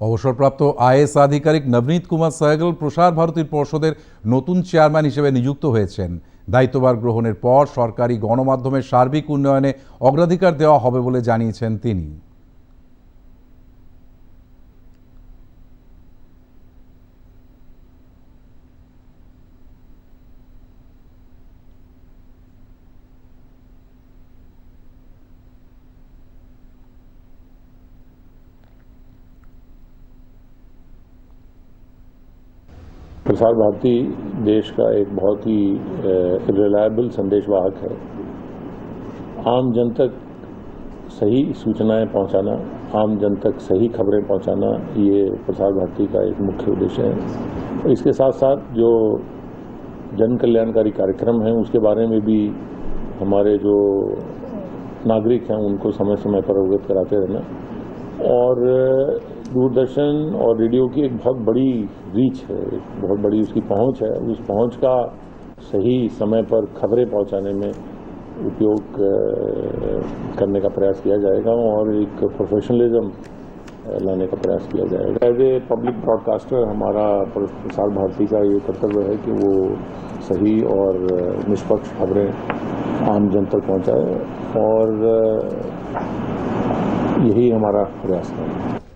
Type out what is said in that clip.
অবসরপ্রাপ্ত আইএস আধিকারিক নবনীত কুমার সহগল প্রসার ভারতীর পর্ষদের নতুন চেয়ারম্যান হিসেবে নিযুক্ত হয়েছেন। দায়িত্বভার গ্রহণের পর সরকারি গণমাধ্যমের সার্বিক উন্নয়নে অগ্রাধিকার দেওয়া হবে বলে জানিয়েছেন তিনি। प्रसार भारती देश का एक बहुत ही रिलायबल संदेशवाहक है। आम जन तक सही सूचनाएँ पहुंचाना, आम जन तक सही खबरें पहुंचाना, ये प्रसार भारती का एक मुख्य उद्देश्य है। इसके साथ साथ जो जन कल्याणकारी कार्यक्रम हैं, उसके बारे में भी हमारे जो नागरिक हैं, उनको समय समय पर अवगत कराते रहना। और दूरदर्शन और रेडियो की एक बहुत बड़ी रीच है, एक बहुत बड़ी उसकी पहुँच है। उस पहुँच का सही समय पर खबरें पहुँचाने में उपयोग करने का प्रयास किया जाएगा और एक प्रोफेशनलिज्म लाने का प्रयास किया जाएगा। एज ए पब्लिक ब्रॉडकास्टर हमारा प्रसार भारती का ये कर्तव्य है कि वो सही और निष्पक्ष खबरें आम जन तक पहुँचाए। और यही हमारा प्रयास है।